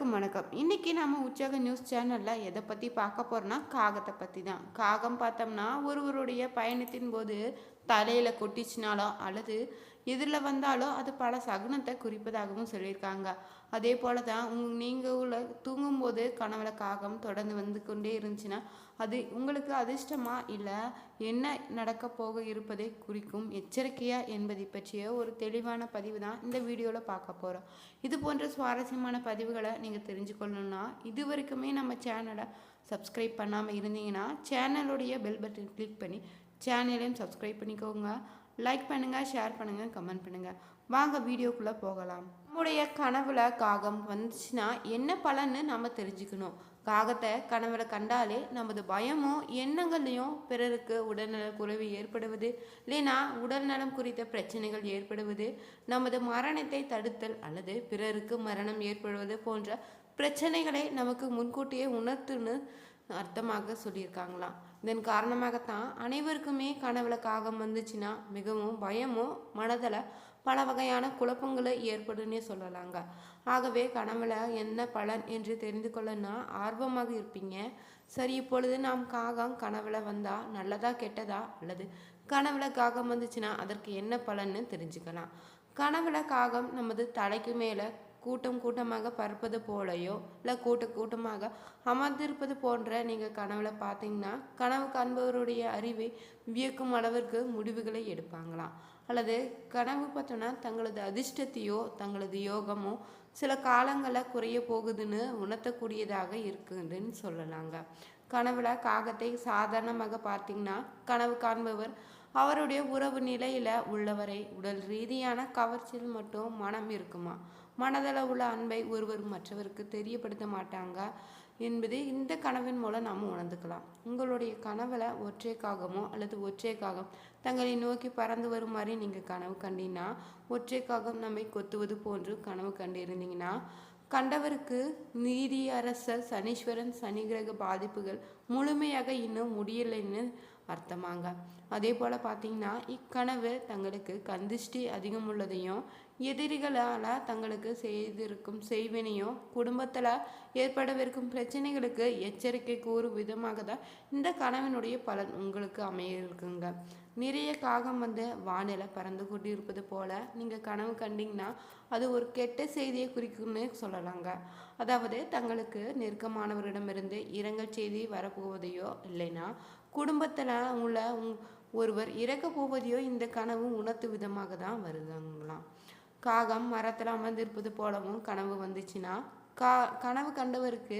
அனைவருக்கும் வணக்கம். இன்றைக்கி நம்ம உற்சாக நியூஸ் சேனலில் எதை பற்றி பார்க்க போகிறோன்னா காகத்தை பற்றி தான். காகம் பார்த்தோம்னா ஒருவருடைய பயணத்தின் போது தலையில் கொட்டிச்சினாலோ அல்லது எதிரில் வந்தாலும் அது பல சகுனத்தை குறிப்பதாகவும் சொல்லியிருக்காங்க. அதே போல் தான் உங் நீங்கள் உள்ள தூங்கும்போது கனவுல காகம் தொடர்ந்து வந்து கொண்டே இருந்துச்சுன்னா அது உங்களுக்கு அதிர்ஷ்டமா இல்லை என்ன நடக்க போக இருப்பதை குறிக்கும் எச்சரிக்கையா என்பதை பற்றிய ஒரு தெளிவான பதிவு தான் இந்த வீடியோவில் பார்க்க போகிறோம் இது போன்ற சுவாரஸ்யமான பதிவுகளை நீங்கள் தெரிஞ்சுக்கொள்ளணும்னா இது வரைக்குமே நம்ம சேனலை சப்ஸ்கிரைப் பண்ணாமல் இருந்தீங்கன்னா சேனலுடைய பெல் பட்டன் கிளிக் பண்ணி சேனலையும் சப்ஸ்கிரைப் பண்ணிக்கோங்க. லைக் பண்ணுங்கள் ஷேர் பண்ணுங்கள் கமெண்ட் பண்ணுங்கள் வாங்க வீடியோக்குள்ளே போகலாம். நம்முடைய கனவுல காகம் வந்துச்சுன்னா என்ன பலன்னு நம்ம தெரிஞ்சுக்கணும். காகத்தை கனவுல கண்டாலே நமது பயமும் எண்ணங்களையும் பிறருக்கு உடல்நல குறைவு ஏற்படுவது இல்லைனா உடல்நலம் குறித்த பிரச்சனைகள் ஏற்படுவது நமது மரணத்தை தடுத்தல் அல்லது பிறருக்கு மரணம் ஏற்படுவது போன்ற பிரச்சனைகளை நமக்கு முன்கூட்டியே உணர்த்துன்னு அர்த்தமாக சொல்லியிருக்காங்களாம். இதன் காரணமாகத்தான் அனைவருக்குமே கனவுல காகம் வந்துச்சுன்னா மிகவும் பயமும் மனதில் பல வகையான குழப்பங்களை ஏற்படுன்னே சொல்லலாங்க. ஆகவே கனவுல என்ன பலன் என்று தெரிந்து கொள்ளனா ஆர்வமாக இருப்பீங்க. சரி இப்பொழுது நாம் காகம் கனவுல வந்தா நல்லதா கெட்டதா அல்லது கனவுல காகம் வந்துச்சுன்னா அதற்கு என்ன பலன்னு தெரிஞ்சுக்கலாம். கனவுல காகம் நமது தலைக்கு மேலே கூட்டம் கூட்டமாக பறப்பது போலையோ இல்லை கூட்ட கூட்டமாக அமர்ந்திருப்பது போன்ற நீங்கள் கனவுல பார்த்தீங்கன்னா கனவு காண்பவருடைய அறிவை வியக்கும் அளவிற்கு முடிவுகளை எடுப்பாங்களாம் அல்லது கனவு பார்த்தோன்னா தங்களது அதிர்ஷ்டத்தையோ தங்களது யோகமோ சில காலங்களில் குறைய போகுதுன்னு உணர்த்தக்கூடியதாக இருக்குதுன்னு சொல்லலாங்க. கனவுல காகத்தை சாதாரணமாக பார்த்தீங்கன்னா கனவு காண்பவர் அவருடைய உறவு நிலையில் உள்ளவரை உடல் ரீதியான கவர்ச்சியில் மட்டும் மனம் இருக்குமா? மனதளவுள்ள உள்ள அன்பை ஒருவர் மற்றவருக்கு தெரியப்படுத்த மாட்டாங்க என்பது இந்த கனவின் மூலம் நாம் உணர்ந்துக்கலாம். உங்களுடைய கனவில் ஒற்றைக்காகமோ அல்லது ஒற்றைக்காகம் தங்களை நோக்கி பறந்து வரும் மாதிரி நீங்கள் கனவு கண்டீங்கன்னா ஒற்றைக்காகம் நம்மை கொத்துவது போன்று கனவு கண்டிருந்தீங்கன்னா கண்டவருக்கு நீதி அரசர் சனீஸ்வரன் சனி கிரக பாதிப்புகள் முழுமையாக இன்னும் முடியலைன்னு அர்த்தமாங்க. அதே போல் பார்த்தீங்கன்னா இக்கனவு தங்களுக்கு கந்திஷ்டி அதிகம் உள்ளதையும் எதிரிகளால் தங்களுக்கு செய்திருக்கும் செய்வினையோ குடும்பத்தில் ஏற்படவிருக்கும் பிரச்சனைகளுக்கு எச்சரிக்கை கூறும் விதமாக தான் இந்த கனவினுடைய பலன் உங்களுக்கு அமைய இருக்குங்க நிறைய காகம் வந்து வானிலை பறந்து கொண்டு இருப்பது போல நீங்கள் கனவு கண்டிங்கன்னா அது ஒரு கெட்ட செய்தியை குறிக்கும்னு சொல்லலாங்க. அதாவது தங்களுக்கு நெருக்கமானவரிடமிருந்து இரங்கல் செய்தி வரப்போவதையோ இல்லைன்னா குடும்பத்தில் உள்ள ஒருவர் இறக்க போவதையோ இந்த கனவு உணர்த்து விதமாக தான் வருதுங்களாம். காகம் மரத்தில் அமர்ந்திருப்பது போலவும் கனவு வந்துச்சுன்னா கா கனவு கண்டவருக்கு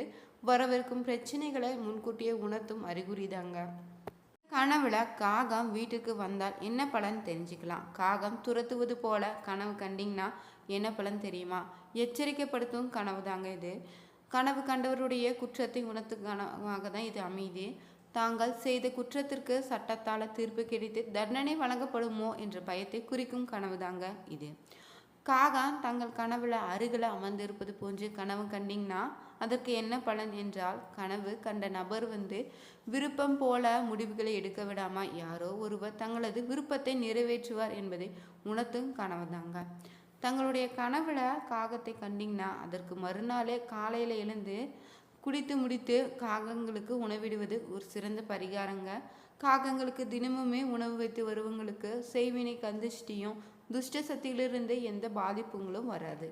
வரவிருக்கும் பிரச்சனைகளை முன்கூட்டியே உணர்த்தும் அறிகுறிதாங்க கனவுல காகம் வீட்டுக்கு வந்தால் என்ன பலன் தெரிஞ்சுக்கலாம்? காகம் துரத்துவது போல கனவு கண்டிங்கன்னா என்ன பலன் தெரியுமா? எச்சரிக்கைப்படுத்தும் கனவு தாங்க இது. கனவு கண்டவருடைய குற்றத்தை உணர்த்து கனவாக தான் இது அமையுது. தாங்கள் செய்த குற்றத்திற்கு சட்டத்தால் தீர்ப்பு கிடைத்து தண்டனை வழங்கப்படுமோ என்ற பயத்தை குறிக்கும் கனவு தாங்க இது. காகம் தங்கள் கனவுல அருகில் அமர்ந்திருப்பது போன்று கனவு கண்டிங்கன்னா அதற்கு என்ன பலன் என்றால் கனவு கண்ட நபர் வந்து விருப்பம் போல முடிவுகளை எடுக்க விடாமல் யாரோ ஒருவர் தங்களது விருப்பத்தை நிறைவேற்றுவார் என்பதை உணர்த்தும் கனவு தாங்க தங்களுடைய கனவுல காகத்தை கண்டிங்கன்னா அதற்கு மறுநாளே காலையில் எழுந்து குடித்து முடித்து காகங்களுக்கு உணவிடுவது ஒரு சிறந்த பரிகாரங்க. காகங்களுக்கு தினமுமே உணவு வைத்து வருவங்களுக்கு செய்வினை கந்திஷ்டியும் துஷ்ட சக்தியிலிருந்து எந்த பாதிப்புங்களும் வராது.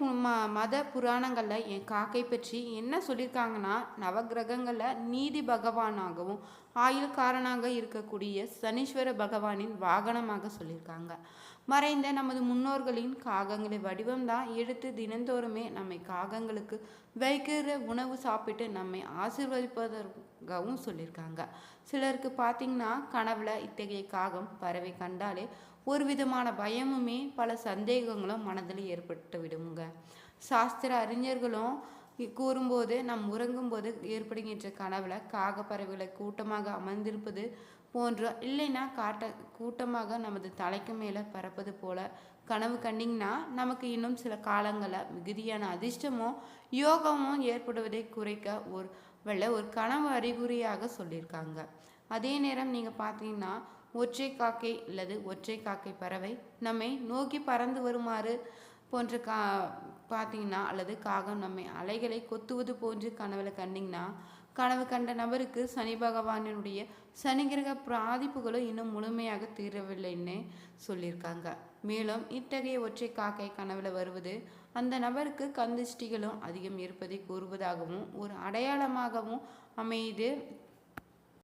ம மத புராணங்களில் என் காக்கை பற்றி என்ன சொல்லியிருக்காங்கன்னா நவகிரகங்களில் நீதி பகவானாகவும் ஆயுள்காரனாக இருக்கக்கூடிய சனீஸ்வர பகவானின் வாகனமாக சொல்லியிருக்காங்க மறைந்த நமது முன்னோர்களின் காகங்களை வடிவம்தான் எடுத்து தினந்தோறுமே நம்மை காகங்களுக்கு வைக்கிற உணவு சாப்பிட்டு நம்மை ஆசிர்வதிப்பதற்காகவும் சொல்லியிருக்காங்க. சிலருக்கு பார்த்திங்கன்னா கனவுல இத்தகைய காகம் பறவை கண்டாலே ஒரு விதமான பயமுமே பல சந்தேகங்களும் மனதில் ஏற்பட்டு விடுங்க சாஸ்திர அறிஞர்களும் கூறும்போது நம் உறங்கும்போது ஏற்படுகின்ற கனவுல காகப்பறவைகளை கூட்டமாக அமர்ந்திருப்பது போன்ற இல்லைன்னா காட்ட கூட்டமாக நமது தலைக்கு மேலே பறப்பது போல கனவு கண்டிங்கன்னா நமக்கு இன்னும் சில காலங்களில் மிகுதியான அதிர்ஷ்டமும் யோகமும் ஏற்படுவதை குறைக்க ஒரு வெள்ள ஒரு கனவு அறிகுறியாக சொல்லியிருக்காங்க. அதே நேரம் நீங்கள் பார்த்தீங்கன்னா ஒற்றை காக்கை அல்லது ஒற்றை காக்கை பறவை நம்மை நோக்கி பறந்து வருமாறு போன்ற கா பார்த்தீங்கன்னா அல்லது காகம் நம்மை அலைகளை கொத்துவது போன்று கனவுல கண்டிங்கன்னா கனவு கண்ட நபருக்கு சனி பகவானினுடைய சனி கிரக பிராதிப்புகளும் இன்னும் முழுமையாக தீரவில்லைன்னு சொல்லியிருக்காங்க. மேலும் இத்தகைய ஒற்றை காக்கை கனவுல வருவது அந்த நபருக்கு கந்திஷ்டிகளும் அதிகம் இருப்பதை கூறுவதாகவும் ஒரு அடையாளமாகவும் அமையுது.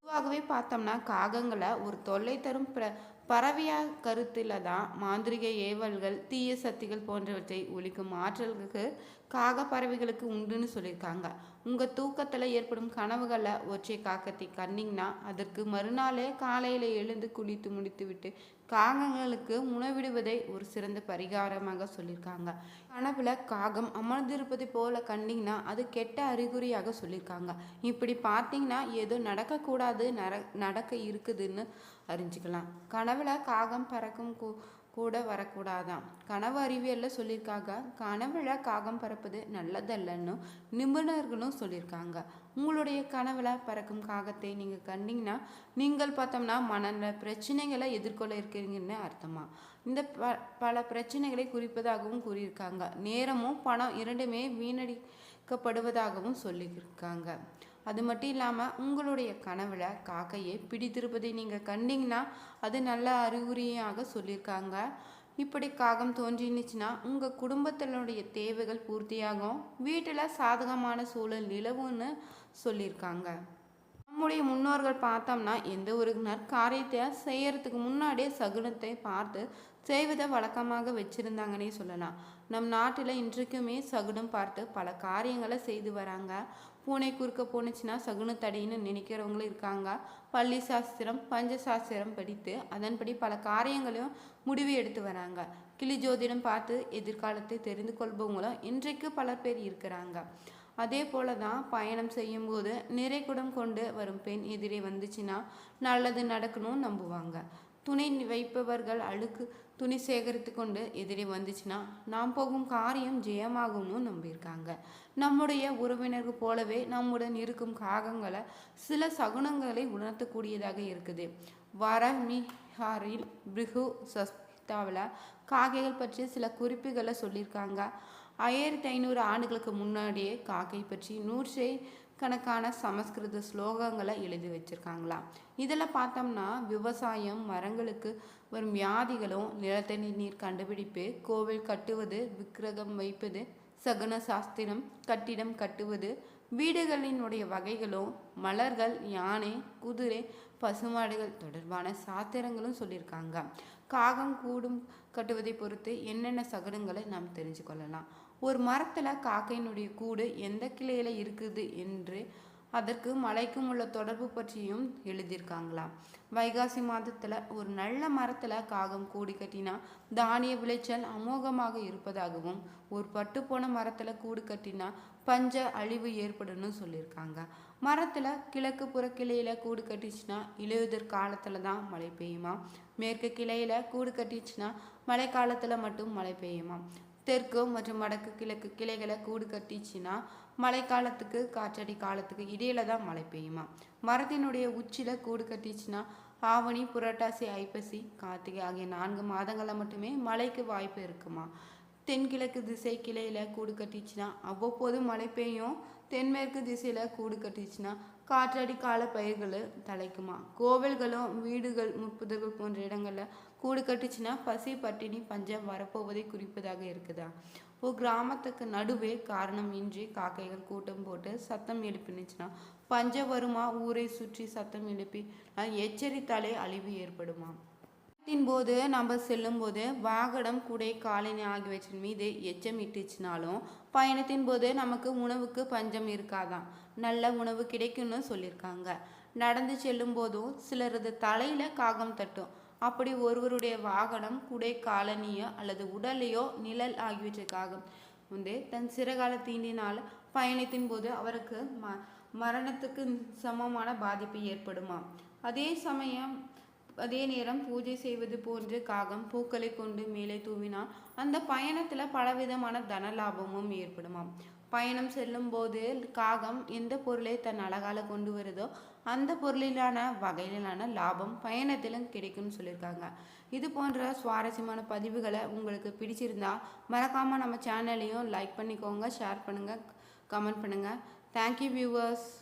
பொதுவாகவே பார்த்தோம்னா காகங்களை ஒரு தொல்லை தரும் பிர பறவையா கருத்தில் தான் மாந்திரிக ஏவல்கள் தீய சக்திகள் போன்றவற்றை ஒழிக்கும் ஆற்றல்களுக்கு காக பறவைகளுக்கு உண்டுன்னு சொல்லியிருக்காங்க. உங்கள் தூக்கத்தில் ஏற்படும் கனவுகளை ஒற்றை காக்கத்தை கண்டிங்கன்னா அதற்கு மறுநாளே காலையில் எழுந்து குளித்து முடித்துவிட்டு காகங்களுக்கு உணவிடுவதை ஒரு சிறந்த பரிகாரமாக சொல்லியிருக்காங்க. கனவுல காகம் அமர்ந்திருப்பதை போல கண்டிங்கன்னா அது கெட்ட அறிகுறியாக சொல்லியிருக்காங்க. இப்படி பார்த்தீங்கன்னா ஏதோ நடக்கக்கூடாது நட நடக்க இருக்குதுன்னு அறிஞ்சுக்கலாம். கனவுல காகம் பறக்கும் கூ கூட வரக்கூடாதாம். கனவு அறிவியலில் சொல்லியிருக்காங்க கனவுல காகம் பறப்பது நல்லதல்லன்னு நிபுணர்களும் சொல்லியிருக்காங்க உங்களுடைய கனவுல பறக்கும் காகத்தை நீங்கள் கண்டிங்கன்னா நீங்கள் பார்த்தோம்னா மனநல பிரச்சனைகளை எதிர்கொள்ள இருக்கிறீங்கன்னு அர்த்தமா? இந்த ப பல பிரச்சனைகளை குறிப்பதாகவும் கூறியிருக்காங்க. நேரமும் பணம் இரண்டுமே வீணடிக்கப்படுவதாகவும் சொல்லியிருக்காங்க. அது மட்டும் இல்லாமல் உங்களுடைய கனவில் காக்கையை பிடித்திருப்பதை நீங்கள் கண்டிங்கன்னா அது நல்ல அறிகுறியாக சொல்லியிருக்காங்க. இப்படி காகம் தோன்றினுச்சுன்னா உங்கள் குடும்பத்தினுடைய தேவைகள் பூர்த்தியாகும். வீட்டில் சாதகமான சூழல் நிலவுன்னு சொல்லியிருக்காங்க. நம்முடைய முன்னோர்கள் பார்த்தோம்னா எந்த ஒரு நற்காரியத்தை செய்யறதுக்கு முன்னாடியே சகுனத்தை பார்த்து செய்வதை வழக்கமாக வச்சுருந்தாங்கன்னே சொல்லலாம். நம் நாட்டில் இன்றைக்குமே சகுனம் பார்த்து பல காரியங்களை செய்து வராங்க. பூனை குறுக்க போணுச்சுன்னா சகுனத்தடின்னு நினைக்கிறவங்களும் இருக்காங்க. பள்ளி சாஸ்திரம் பஞ்ச சாஸ்திரம் படித்து அதன்படி பல காரியங்களையும் முடிவு எடுத்து வராங்க. கிளி ஜோதிடம் பார்த்து எதிர்காலத்தை தெரிந்து கொள்பவங்களும் இன்றைக்கு பல பேர் இருக்கிறாங்க. அதே போல தான் பயணம் செய்யும்போது நிறை குடம் கொண்டு வரும் பெண் எதிரே வந்துச்சுன்னா நல்லது நடக்கணும்னு நம்புவாங்க. துணை வைப்பவர்கள் அழுக்கு துணி சேகரித்து கொண்டு எதிரே வந்துச்சுன்னா நாம் போகும் காரியம் ஜெயமாகும்னு நம்பியிருக்காங்க. நம்முடைய உறவினர்கள் போலவே நம்முடன் இருக்கும் காகங்களை சில சகுனங்களை உணர்த்தக்கூடியதாக இருக்குது. வரமிஹாரில் பிரிகு சஸ்தாவில் காகைகள் பற்றி சில குறிப்புகளை சொல்லியிருக்காங்க. ஆயிரத்தி ஐநூறு ஆண்டுகளுக்கு முன்னாடியே காக்கை பற்றி நூற்றை கணக்கான சமஸ்கிருத ஸ்லோகங்களை எழுதி வச்சிருக்காங்களாம் இதில் பார்த்தோம்னா விவசாயம் மரங்களுக்கு வரும் வியாதிகளும் நிலத்தடி நீர் கண்டுபிடிப்பு கோவில் கட்டுவது விக்கிரகம் வைப்பது சகுன சாஸ்திரம் கட்டிடம் கட்டுவது வீடுகளினுடைய வகைகளும் மலர்கள் யானை குதிரை பசுமாடுகள் தொடர்பான சாத்திரங்களும் சொல்லியிருக்காங்க. காகம் கூடும் கட்டுவதை பொறுத்து என்னென்ன சகுனங்களை நாம் தெரிஞ்சு கொள்ளலாம் ஒரு மரத்தில் காக்கையினுடைய கூடு எந்த கிளையில் இருக்குது என்று அதற்கு மலைக்கும் உள்ள தொடர்பு பற்றியும் எழுதியிருக்காங்களாம். வைகாசி மாதத்தில் ஒரு நல்ல மரத்தில் காகம் கூடி கட்டினா தானிய விளைச்சல் அமோகமாக இருப்பதாகவும் ஒரு பட்டுப்போன மரத்தில் கூடு கட்டினா பஞ்ச அழிவு ஏற்படும்னு சொல்லியிருக்காங்க. மரத்தில் கிழக்கு புற கிளையில் கூடு கட்டிச்சுன்னா இலையுதிர் காலத்தில் தான் மழை பெய்யுமா? மேற்கு கிளையில் கூடு கட்டிச்சுன்னா மழை காலத்தில் மட்டும் மழை பெய்யுமா? தெற்கு மற்றும் வடக்கு கிழக்கு கிளைகளை கூடு கட்டிச்சுன்னா மழைக்காலத்துக்கு காற்றடி காலத்துக்கு இடையில தான் மழை பெய்யுமா? மரத்தினுடைய உச்சியில் கூடு கட்டிச்சுன்னா ஆவணி புரட்டாசி ஐப்பசி கார்த்திகை ஆகிய நான்கு மாதங்களில் மட்டுமே மழைக்கு வாய்ப்பு இருக்குமா? தென்கிழக்கு திசை கிளையில கூடு கட்டிச்சுன்னா அவ்வப்போது மழை பெய்யும். தென்மேற்கு திசையில் கூடு கட்டிச்சுன்னா காற்றடி கால பயிர்கள் தலைக்குமா? கோவில்களும் வீடுகள் முற்புதர்கள் போன்ற இடங்களில் கூடு கட்டுச்சுன்னா பசி பட்டினி பஞ்சம் வரப்போவதை குறிப்பதாக இருக்குதா? ஓ கிராமத்துக்கு நடுவே காரணம் இன்றி காக்கைகள் கூட்டம் போட்டு சத்தம் எழுப்பினுச்சுன்னா பஞ்சம் வருமா? ஊரை சுற்றி சத்தம் எழுப்பி எச்சரித்தாலே அழிவு ஏற்படுமா? பயணத்தின் போது நம்ம செல்லும்போது வாகனம் குடை காலனி ஆகியவற்றின் மீது எச்சம் இட்டுச்சுனாலும் பயணத்தின் போது நமக்கு உணவுக்கு பஞ்சம் இருக்காதான் நல்ல உணவு கிடைக்கும்னு சொல்லியிருக்காங்க. நடந்து செல்லும் போதும் சிலரது தலையில காகம் தட்டும். அப்படி ஒருவருடைய வாகனம் குடை காலனியோ அல்லது உடலையோ நிழல் ஆகியவற்றுக்காகும் வந்து தன் சிறகால தீண்டினால் பயணத்தின் போது அவருக்கு ம மரணத்துக்கு சமமான பாதிப்பு ஏற்படுமா அதே சமயம் அதே நேரம் பூஜை செய்வது போன்று காகம் பூக்களை கொண்டு மேலே தூவினால் அந்த பயணத்தில் பலவிதமான தன லாபமும் ஏற்படுமாம். பயணம் செல்லும் போது காகம் எந்த பொருளை தன் அழகால கொண்டு வருதோ அந்த பொருளிலான வகையிலான லாபம் பயணத்திலும் கிடைக்கும்னு சொல்லியிருக்காங்க இது போன்ற சுவாரஸ்யமான பதிவுகளை உங்களுக்கு பிடிச்சிருந்தா மறக்காமல் நம்ம சேனலையும் லைக் பண்ணிக்கோங்க ஷேர் பண்ணுங்கள் கமெண்ட் பண்ணுங்கள் தேங்க்யூ வியூவர்ஸ்